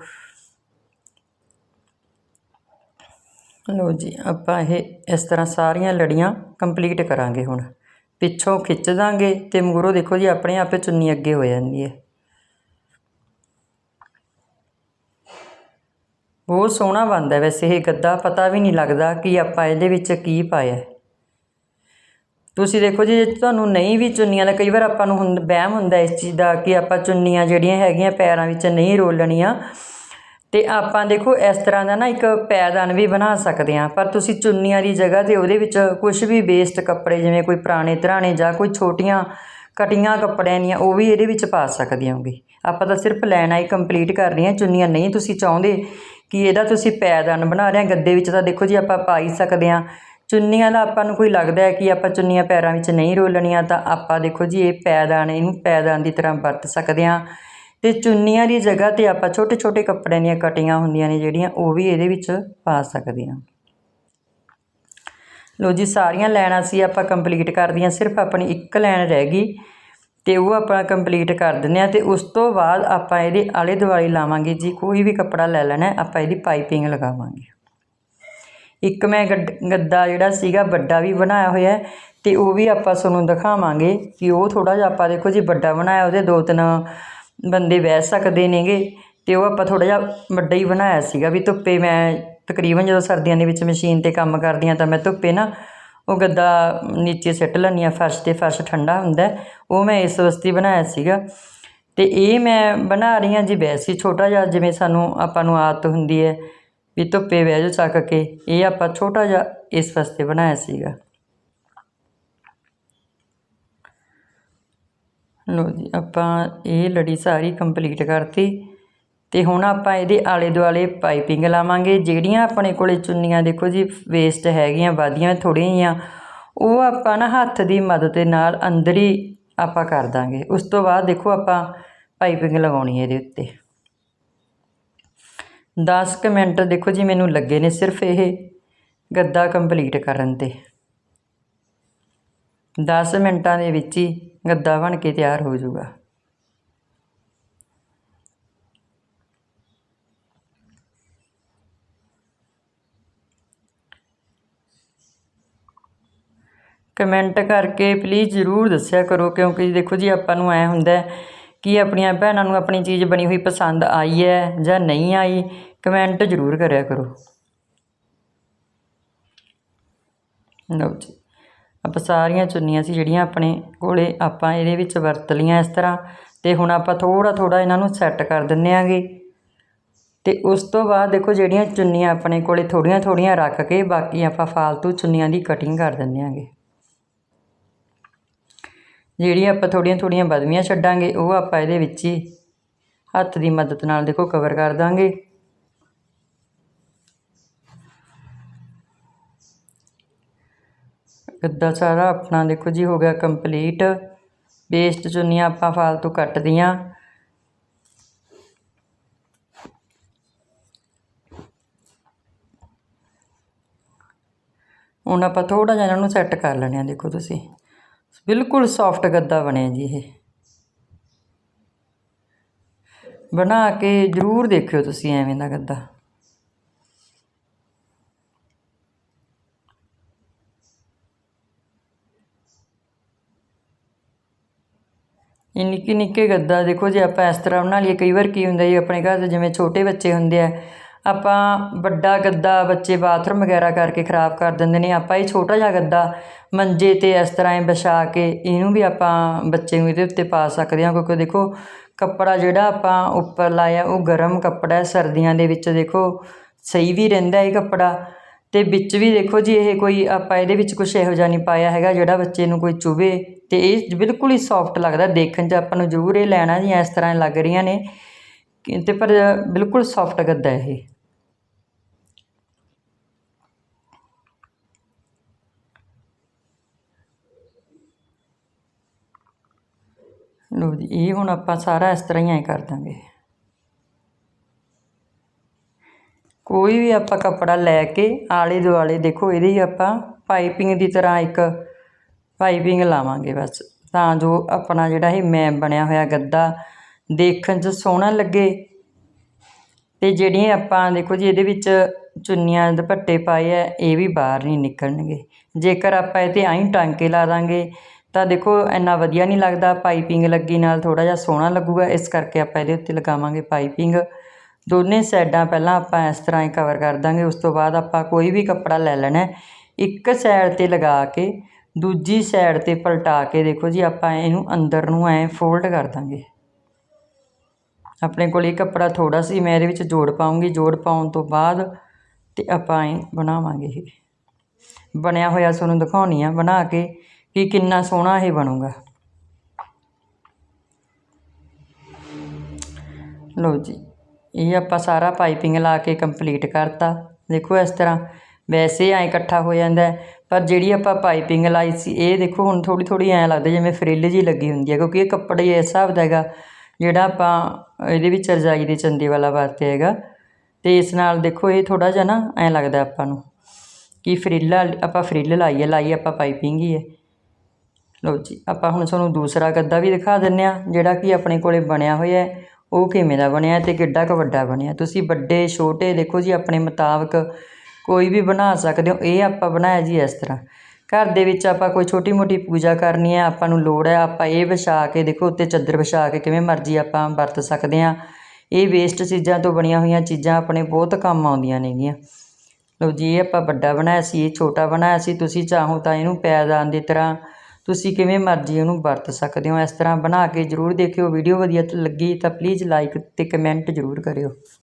ਲਓ ਜੀ, ਆਪਾਂ ਇਹ ਇਸ ਤਰ੍ਹਾਂ ਸਾਰੀਆਂ ਲੜੀਆਂ ਕੰਪਲੀਟ ਕਰਾਂਗੇ ਹੁਣ। ਪਿੱਛੋਂ ਖਿੱਚ ਦਾਂਗੇ ਤੇ ਮੂਹਰੋਂ ਦੇਖੋ ਜੀ, ਆਪਣੇ ਆਪੇ ਚੁੰਨੀ ਅੱਗੇ ਹੋ ਜਾਂਦੀ ਹੈ। ਬਹੁਤ ਸੋਹਣਾ ਬਣਦਾ ਵੈਸੇ ਇਹ ਗੱਦਾ, ਪਤਾ ਵੀ ਨਹੀਂ ਲੱਗਦਾ ਕਿ ਆਪਾਂ ਇਹਦੇ ਵਿੱਚ ਕੀ ਪਾਇਆ ਤੁਸੀਂ ਦੇਖੋ ਜੀ, ਜੇ ਤੁਹਾਨੂੰ ਨਹੀਂ ਵੀ ਚੁੰਨੀਆਂ ਦਾ, ਕਈ ਵਾਰ ਆਪਾਂ ਨੂੰ ਹੁੰਦਾ ਵਹਿਮ ਹੁੰਦਾ ਇਸ ਚੀਜ਼ ਦਾ ਕਿ ਆਪਾਂ ਚੁੰਨੀਆਂ ਜਿਹੜੀਆਂ ਹੈਗੀਆਂ ਪੈਰਾਂ ਵਿੱਚ ਨਹੀਂ ਰੋਲਣੀਆਂ। ਤੇ ਆਪਾਂ ਦੇਖੋ, ਇਸ ਤਰ੍ਹਾਂ ਦਾ ਨਾ ਇੱਕ ਪੈਦਾਨ ਵੀ ਬਣਾ ਸਕਦੇ ਹਾਂ, ਪਰ ਤੁਸੀਂ ਚੁੰਨੀਆਂ ਦੀ ਜਗ੍ਹਾ ਤੇ ਉਹਦੇ ਵਿੱਚ ਕੁਝ ਵੀ ਵੇਸਟ ਕੱਪੜੇ, ਜਿਵੇਂ ਕੋਈ ਪੁਰਾਣੇ ਧਰਾਣੇ ਜਾਂ ਕੋਈ ਛੋਟੀਆਂ ਕਟੀਆਂ ਕੱਪੜਿਆਂ ਦੀਆਂ, ਉਹ ਵੀ ਇਹਦੇ ਵਿੱਚ ਪਾ ਸਕਦੇ ਹੋਗੇ। ਆਪਾਂ ਤਾਂ ਸਿਰਫ ਲੈਣਾ ਹੀ ਕੰਪਲੀਟ ਕਰ ਰਹੀਆਂ ਚੁੰਨੀਆਂ ਨਹੀਂ ਤੁਸੀਂ ਚਾਹੁੰਦੇ ਕਿ ਇਹਦਾ ਤੁਸੀਂ ਪੈਦਾਨ ਬਣਾ ਰਹੇ ਆ, ਗੱਦੇ ਵਿੱਚ ਤਾਂ ਦੇਖੋ ਜੀ ਆਪਾਂ ਪਾ ਹੀ ਸਕਦੇ ਹਾਂ ਚੁੰਨੀਆਂ ਦਾ ਆਪਾਂ ਨੂੰ ਕੋਈ ਲੱਗਦਾ ਹੈ ਕਿ ਆਪਾਂ ਚੁੰਨੀਆਂ ਪੈਰਾਂ ਵਿੱਚ ਨਹੀਂ ਰੋਲਣੀਆਂ, ਤਾਂ ਆਪਾਂ ਦੇਖੋ ਜੀ ਇਹ ਪੈਦਾਨ ਇਹਨੂੰ ਪੈਦਾਨ ਦੀ ਤਰ੍ਹਾਂ ਵਰਤ ਸਕਦੇ ਹਾਂ ਤੇ ਚੁੰਨੀਆਂ ਦੀ ਜਗ੍ਹਾ ਤੇ ਆਪਾਂ ਛੋਟੇ ਛੋਟੇ ਕੱਪੜਿਆਂ ਦੀਆਂ ਕਟੀਆਂ ਹੁੰਦੀਆਂ ਨੇ ਜਿਹੜੀਆਂ, ਉਹ ਵੀ ਇਹਦੇ ਵਿੱਚ ਪਾ ਸਕਦੇ ਹਾਂ ਲੋ ਜੀ, ਸਾਰੀਆਂ ਲਾਈਨਾਂ ਸੀ ਆਪਾਂ ਕੰਪਲੀਟ ਕਰਦੀਆਂ ਸਿਰਫ ਆਪਣੀ ਇੱਕ ਲੈਣ ਰਹਿ ਗਈ। ਅਤੇ ਉਹ ਆਪਾਂ ਕੰਪਲੀਟ ਕਰ ਦਿੰਦੇ ਹਾਂ ਅਤੇ ਉਸ ਤੋਂ ਬਾਅਦ ਆਪਾਂ ਇਹਦੇ ਆਲੇ ਦੁਆਲੇ ਲਾਵਾਂਗੇ ਜੀ, ਕੋਈ ਵੀ ਕੱਪੜਾ ਲੈ ਲੈਣਾ, ਆਪਾਂ ਇਹਦੀ ਪਾਈਪਿੰਗ ਲਗਾਵਾਂਗੇ। ਇੱਕ ਮੈਂ ਗੱਡ- ਗੱਦਾ ਜਿਹੜਾ ਸੀਗਾ ਵੱਡਾ ਵੀ ਬਣਾਇਆ ਹੋਇਆ ਹੈ ਤੇ ਉਹ ਵੀ ਆਪਾਂ ਤੁਹਾਨੂੰ ਦਿਖਾਵਾਂਗੇ ਕਿ ਉਹ ਥੋੜਾ ਜਿਹਾ ਆਪਾਂ ਦੇਖੋ ਜੀ ਵੱਡਾ ਬਣਾਇਆ, ਉਹਦੇ ਦੋ ਤਿੰਨ ਬੰਦੇ ਬਹਿ ਸਕਦੇ ਨੇਗੇ ਤੇ ਉਹ ਆਪਾਂ ਥੋੜਾ ਜਿਹਾ ਵੱਡਾ ਹੀ ਬਣਾਇਆ ਸੀਗਾ ਵੀ ਧੁੱਪੇ ਮੈਂ ਤਕਰੀਬਨ ਜਦੋਂ ਸਰਦੀਆਂ ਦੇ ਵਿੱਚ ਮਸ਼ੀਨ ਤੇ ਕੰਮ ਕਰਦੀ ਹਾਂ ਤਾਂ ਮੈਂ ਧੁੱਪੇ ਨਾ ਉਹ ਗੱਦਾ ਨੀਚੇ ਸਿੱਟ ਲੈਂਦੀ ਹਾਂ, ਫਰਸ਼ ਤੇ ਫਰਸ਼ ਠੰਡਾ ਹੁੰਦਾ ਉਹ ਮੈਂ ਇਸ ਵਾਸਤੇ ਬਣਾਇਆ ਸੀਗਾ। ਤੇ ਇਹ ਮੈਂ ਬਣਾ ਰਹੀ ਹਾਂ ਜੀ, ਵੈਸੇ ਛੋਟਾ ਜਿਹਾ, ਜਿਵੇਂ ਸਾਨੂੰ ਆਪਾਂ ਨੂੰ ਆਦਤ ਹੁੰਦੀ ਹੈ ਵੀ ਧੁੱਪੇ ਬਹਿ ਜਾ ਚੱਕ ਕੇ, ਇਹ ਆਪਾਂ ਛੋਟਾ ਜਿਹਾ ਇਸ ਵਾਸਤੇ ਬਣਾਇਆ ਸੀਗਾ। ਲੋ ਜੀ, ਆਪਾਂ ਇਹ ਲੜੀ ਸਾਰੀ ਕੰਪਲੀਟ ਕਰਤੀ। ਤੇ ਹੁਣ ਆਪਾਂ ਇਹਦੇ ਆਲੇ ਦੁਆਲੇ ਪਾਈਪਿੰਗ ਲਾਵਾਂਗੇ। ਜਿਹੜੀਆਂ ਆਪਣੇ ਕੋਲੇ ਚੁੰਨੀਆਂ ਦੇਖੋ ਜੀ ਵੇਸਟ ਹੈਗੀਆਂ, ਵਾਧੀਆਂ ਥੋੜ੍ਹੀਆਂ ਜਿਹੀਆਂ ਉਹ ਆਪਾਂ ਨਾ ਹੱਥ ਦੀ ਮਦਦ ਦੇ ਨਾਲ ਅੰਦਰ ਹੀ ਆਪਾਂ ਕਰ ਦਾਂਗੇ। ਉਸ ਤੋਂ ਬਾਅਦ ਦੇਖੋ ਆਪਾਂ ਪਾਈਪਿੰਗ ਲਗਾਉਣੀ ਹੈ ਇਹਦੇ ਉੱਤੇ। 10 ਕੁ ਮਿੰਟ ਦੇਖੋ ਜੀ, ਮੈਨੂੰ ਲੱਗੇ ਨੇ ਸਿਰਫ ਇਹ ਗੱਦਾ ਕੰਪਲੀਟ ਕਰਨ ਤੇ। 10 ਮਿੰਟਾਂ ਦੇ ਵਿੱਚ ਹੀ ਗੱਦਾ ਬਣ ਕੇ ਤਿਆਰ ਹੋ ਜਾਊਗਾ। ਕਮੈਂਟ ਕਰਕੇ ਪਲੀਜ਼ ਜ਼ਰੂਰ ਦੱਸਿਆ ਕਰੋ, ਕਿਉਂਕਿ ਦੇਖੋ ਜੀ, ਆਪਾਂ ਨੂੰ ਐ ਹੁੰਦਾ ਕਿ ਆਪਣੀਆਂ ਭੈਣਾਂ ਨੂੰ ਆਪਣੀ ਚੀਜ਼ ਬਣੀ ਹੋਈ ਪਸੰਦ ਆਈ ਹੈ ਜਾਂ ਨਹੀਂ ਆਈ, ਕਮੈਂਟ ਜ਼ਰੂਰ ਕਰਿਆ ਕਰੋ। ਲਓ ਜੀ, ਆਪਾਂ ਸਾਰੀਆਂ ਚੁੰਨੀਆਂ ਸੀ ਜਿਹੜੀਆਂ ਆਪਣੇ ਕੋਲੇ ਆਪਾਂ ਇਹਦੇ ਵਿੱਚ ਵਰਤ ਲਈਆਂ ਇਸ ਤਰ੍ਹਾਂ, ਤੇ ਹੁਣ ਆਪਾਂ ਥੋੜਾ ਥੋੜਾ ਇਹਨਾਂ ਨੂੰ ਸੈੱਟ ਕਰ ਦਿੰਨੇ ਆਂਗੇ ਤੇ ਉਸ ਤੋਂ ਬਾਅਦ ਦੇਖੋ ਜਿਹੜੀਆਂ ਚੁੰਨੀਆਂ ਆਪਣੇ ਕੋਲੇ ਥੋੜੀਆਂ ਥੋੜੀਆਂ ਰੱਖ ਕੇ ਬਾਕੀ ਆਪਾਂ ਫਾਲਤੂ ਚੁੰਨੀਆਂ ਦੀ ਕਟਿੰਗ ਕਰ ਦਿੰਨੇ ਆਂਗੇ ਜਿਹੜੀਆਂ ਆਪਾਂ ਥੋੜੀਆਂ ਥੋੜੀਆਂ ਬਦਵੀਆਂ ਛੱਡਾਂਗੇ, ਉਹ ਆਪਾਂ ਇਹਦੇ ਵਿੱਚ ਹੀ ਹੱਥ ਦੀ ਮਦਦ ਨਾਲ ਦੇਖੋ ਕਵਰ ਕਰ ਦਾਂਗੇ। ਗੱਦਾ ਸਾਰਾ ਆਪਣਾ ਦੇਖੋ ਜੀ ਹੋ ਗਿਆ ਕੰਪਲੀਟ ਵੇਸਟ ਚੁੰਨੀਆਂ ਆਪਾਂ ਫਾਲਤੂ ਕੱਟਦੀਆਂ ਹੁਣ ਆਪਾਂ ਥੋੜਾ ਜਿਹਾ ਇਹਨਾਂ ਨੂੰ ਸੈੱਟ ਕਰ ਲੈਣੇ ਆ, ਦੇਖੋ ਤੁਸੀਂ। ਬਿਲਕੁਲ ਸੌਫਟ ਗੱਦਾ ਬਣਿਆ ਜੀ ਇਹ। ਬਣਾ ਕੇ ਜ਼ਰੂਰ ਦੇਖਿਓ ਤੁਸੀਂ ਐਵੇਂ ਦਾ ਗੱਦਾ। ਇਹ ਨਿੱਕੇ ਨਿੱਕੇ ਗੱਦਾ ਦੇਖੋ ਜੇ ਆਪਾਂ ਇਸ ਤਰ੍ਹਾਂ ਬਣਾ ਲਈਏ। ਕਈ ਵਾਰ ਕੀ ਹੁੰਦਾ ਜੀ, ਆਪਣੇ ਘਰ ਦੇ ਜਿਵੇਂ ਛੋਟੇ ਬੱਚੇ ਹੁੰਦੇ ਆ ਆਪਾਂ ਵੱਡਾ ਗੱਦਾ, ਬੱਚੇ ਬਾਥਰੂਮ ਵਗੈਰਾ ਕਰਕੇ ਖਰਾਬ ਕਰ ਦਿੰਦੇ ਨੇ, ਆਪਾਂ ਇਹ ਛੋਟਾ ਜਿਹਾ ਗੱਦਾ ਮੰਜੇ ਤੇ ਇਸ ਤਰ੍ਹਾਂ ਹੀ ਵਿਛਾ ਕੇ ਇਹਨੂੰ ਵੀ ਆਪਾਂ ਬੱਚੇ ਨੂੰ ਇਹਦੇ ਉੱਤੇ ਪਾ ਸਕਦੇ ਹਾਂ, ਕਿਉਂਕਿ ਦੇਖੋ ਕੱਪੜਾ ਜਿਹੜਾ ਆਪਾਂ ਉੱਪਰ ਲਾਇਆ, ਉਹ ਗਰਮ ਕੱਪੜਾ ਹੈ, ਸਰਦੀਆਂ ਦੇ ਵਿੱਚ ਦੇਖੋ ਸਹੀ ਵੀ ਰਹਿੰਦਾ ਇਹ ਕੱਪੜਾ। ਤੇ ਵਿੱਚ ਵੀ ਦੇਖੋ ਜੀ, ਇਹ ਕੋਈ ਆਪਾਂ ਇਹਦੇ ਵਿੱਚ ਕੁਝ ਇਹੋ ਜਿਹਾ ਨਹੀਂ ਪਾਇਆ ਹੈਗਾ, ਜਿਹੜਾ ਬੱਚੇ ਨੂੰ ਕੋਈ ਚੁਭੇ ਤੇ ਇਹ ਬਿਲਕੁਲ ਹੀ ਸੌਫਟ ਲੱਗਦਾ, ਦੇਖਣ 'ਚ ਆਪਾਂ ਨੂੰ ਜ਼ਰੂਰ ਇਹ ਲੈਣਾ ਜੀ, ਇਸ ਤਰ੍ਹਾਂ ਲੱਗ ਰਹੀਆਂ ਨੇ। ਕਿ- ਤੇ ਪਰ ਬਿਲਕੁਲ ਸੌਫਟ ਗੱਦਾ ਇਹ। ਲਓ ਜੀ, ਇਹ ਹੁਣ ਆਪਾਂ ਸਾਰਾ ਇਸ ਤਰ੍ਹਾਂ ਹੀ ਐ ਕਰ ਦਾਂਗੇ। ਕੋਈ ਵੀ ਆਪਾਂ ਕੱਪੜਾ ਲੈ ਕੇ ਆਲੇ ਦੁਆਲੇ, ਦੇਖੋ ਇਹਦੇ ਹੀ ਆਪਾਂ ਪਾਈਪਿੰਗ ਦੀ ਤਰ੍ਹਾਂ ਇੱਕ ਪਾਈਪਿੰਗ ਲਾਵਾਂਗੇ ਬਸ। ਤਾਂ ਜੋ ਆਪਣਾ ਜਿਹੜਾ ਇਹ ਮੈਂ ਬਣਿਆ ਹੋਇਆ ਗੱਦਾ ਦੇਖਣ 'ਚ ਸੋਹਣਾ ਲੱਗੇ। ਤੇ ਜਿਹੜੀਆਂ ਆਪਾਂ, ਦੇਖੋ ਜੀ, ਇਹਦੇ ਵਿੱਚ ਚੁੰਨੀਆਂ ਦੁਪੱਟੇ ਪਾਏ ਆ, ਇਹ ਵੀ ਬਾਹਰ ਨਹੀਂ ਨਿਕਲਣਗੇ। ਜੇਕਰ ਆਪਾਂ ਇਹ 'ਤੇ ਆਈ ਟਾਂਕੇ ਲਾ ਦਾਂਗੇ ਤਾਂ ਦੇਖੋ, ਇੰਨਾ ਵਧੀਆ ਨਹੀਂ ਲੱਗਦਾ ਪਾਈਪਿੰਗ ਲੱਗੀ ਨਾਲ ਥੋੜਾ ਜਿਹਾ ਸੋਹਣਾ ਲੱਗੂਗਾ। ਇਸ ਕਰਕੇ ਆਪਾਂ ਇਹਦੇ ਉੱਤੇ ਲਗਾਵਾਂਗੇ ਪਾਈਪਿੰਗ। ਦੋਨੇ ਸਾਈਡਾਂ ਪਹਿਲਾਂ ਆਪਾਂ ਇਸ ਤਰ੍ਹਾਂ ਹੀ ਕਵਰ ਕਰ ਦਾਂਗੇ। ਉਸ ਤੋਂ ਬਾਅਦ ਆਪਾਂ ਕੋਈ ਵੀ ਕੱਪੜਾ ਲੈ ਲੈਣਾ ਇੱਕ ਸਾਈਡ ਤੇ ਲਗਾ ਕੇ, ਦੂਜੀ ਸਾਈਡ ਤੇ ਪਲਟਾ ਕੇ ਦੇਖੋ ਜੀ, ਆਪਾਂ ਇਹਨੂੰ ਅੰਦਰ ਨੂੰ ਐ ਫੋਲਡ ਕਰ ਦਾਂਗੇ। ਆਪਣੇ ਕੋਲ ਇਹ ਕੱਪੜਾ ਥੋੜਾ ਸੀ, ਮੈਂ ਇਹਦੇ ਵਿੱਚ ਜੋੜ ਪਾਉਂਗੀ। ਜੋੜ ਪਾਉਣ ਤੋਂ ਬਾਅਦ ਤੇ ਆਪਾਂ ਐ ਬਣਾਵਾਂਗੇ ਇਹ। ਬਣਿਆ ਹੋਇਆ, ਤੁਹਾਨੂੰ ਦਿਖਾਉਣੀ ਆ, ਬਣਾ ਕੇ ਕਿ ਕਿੰਨਾ ਸੋਹਣਾ ਇਹ ਬਣੂਗਾ। ਲਓ ਜੀ, ਇਹ ਆਪਾਂ ਸਾਰਾ ਪਾਈਪਿੰਗ ਲਾ ਕੇ ਕੰਪਲੀਟ ਕਰਤਾ। ਦੇਖੋ ਇਸ ਤਰ੍ਹਾਂ ਵੈਸੇ ਐ ਇਕੱਠਾ ਹੋ ਜਾਂਦਾ ਪਰ ਜਿਹੜੀ ਆਪਾਂ ਪਾਈਪਿੰਗ ਲਾਈ ਸੀ, ਇਹ ਦੇਖੋ ਹੁਣ ਥੋੜੀ ਥੋੜੀ ਐ ਲੱਗਦਾ ਜਿਵੇਂ ਫਰਿੱਲ ਜੀ ਲੱਗੀ ਹੁੰਦੀ ਹੈ, ਕਿਉਂਕਿ ਇਹ ਕੱਪੜਾ ਇਸ ਹਿਸਾਬ ਦਾ ਹੈਗਾ, ਜਿਹੜਾ ਆਪਾਂ ਇਹਦੇ ਵਿੱਚ ਰਜਾਈ ਦੇ ਚੰਦੇ ਵਾਲਾ ਵਰਤਿਆ ਹੈਗਾ। ਤੇ ਇਸ ਨਾਲ ਦੇਖੋ ਇਹ ਥੋੜਾ ਜਿਹਾ ਨਾ ਐ ਲੱਗਦਾ ਆਪਾਂ ਨੂੰ, ਕਿ ਫਰਿੱਲ ਆਪਾਂ ਫਰਿੱਲ ਲਾਈ ਹੈ, ਲਾਈ ਆਪਾਂ ਪਾਈਪਿੰਗ ਹੀ ਹੈ। ਲਓ ਜੀ, ਆਪਾਂ ਹੁਣ ਤੁਹਾਨੂੰ ਦੂਸਰਾ ਗੱਦਾ ਵੀ ਦਿਖਾ ਦਿੰਨੇ ਆ, ਜਿਹੜਾ ਕਿ ਆਪਣੇ ਕੋਲੇ ਬਣਿਆ ਹੋਇਆ ਹੈ। ਉਹ ਕਿਵੇਂ ਦਾ ਬਣਿਆ ਤੇ ਕਿੱਡਾ ਕੁ ਵੱਡਾ ਬਣਿਆ? ਤੁਸੀਂ ਵੱਡੇ, ਛੋਟੇ, ਦੇਖੋ ਜੀ, ਆਪਣੇ ਮੁਤਾਬਕ ਕੋਈ ਵੀ ਬਣਾ ਸਕਦੇ ਹੋ। ਇਹ ਆਪਾਂ ਬਣਾਇਆ ਜੀ ਇਸ ਤਰ੍ਹਾਂ। ਘਰ ਦੇ ਵਿੱਚ ਆਪਾਂ ਕੋਈ ਛੋਟੀ ਮੋਟੀ ਪੂਜਾ ਕਰਨੀ ਹੈ, ਆਪਾਂ ਨੂੰ ਲੋੜ ਹੈ, ਆਪਾਂ ਇਹ ਵਿਛਾ ਕੇ, ਦੇਖੋ, ਉੱਤੇ ਚਾਦਰ ਵਿਛਾ ਕੇ ਕਿਵੇਂ ਮਰਜ਼ੀ ਆਪਾਂ ਵਰਤ ਸਕਦੇ ਹਾਂ। ਇਹ ਵੇਸਟ ਚੀਜ਼ਾਂ ਤੋਂ ਬਣੀਆਂ ਹੋਈਆਂ ਚੀਜ਼ਾਂ ਆਪਣੇ ਬਹੁਤ ਕੰਮ ਆਉਂਦੀਆਂ ਨੇਗੀਆਂ। ਲਓ ਜੀ, ਇਹ ਆਪਾਂ ਵੱਡਾ ਬਣਾਇਆ ਸੀ, ਇਹ ਛੋਟਾ ਬਣਾਇਆ ਸੀ। ਤੁਸੀਂ ਚਾਹੋ ਤਾਂ ਇਹਨੂੰ ਪੈਦਾਨ ਦੀ ਤਰ੍ਹਾਂ ਤੁਸੀਂ ਕਿਵੇਂ ਮਰਜ਼ੀ ਉਹਨੂੰ ਵਰਤ ਸਕਦੇ ਹੋ, ਇਸ ਤਰ੍ਹਾਂ ਬਣਾ ਕੇ ਜ਼ਰੂਰ ਦੇਖਿਓ ਵੀਡੀਓ ਵਧੀਆ ਲੱਗੀ ਤਾਂ ਪਲੀਜ਼ ਲਾਈਕ ਅਤੇ ਕਮੈਂਟ ਜ਼ਰੂਰ ਕਰਿਓ।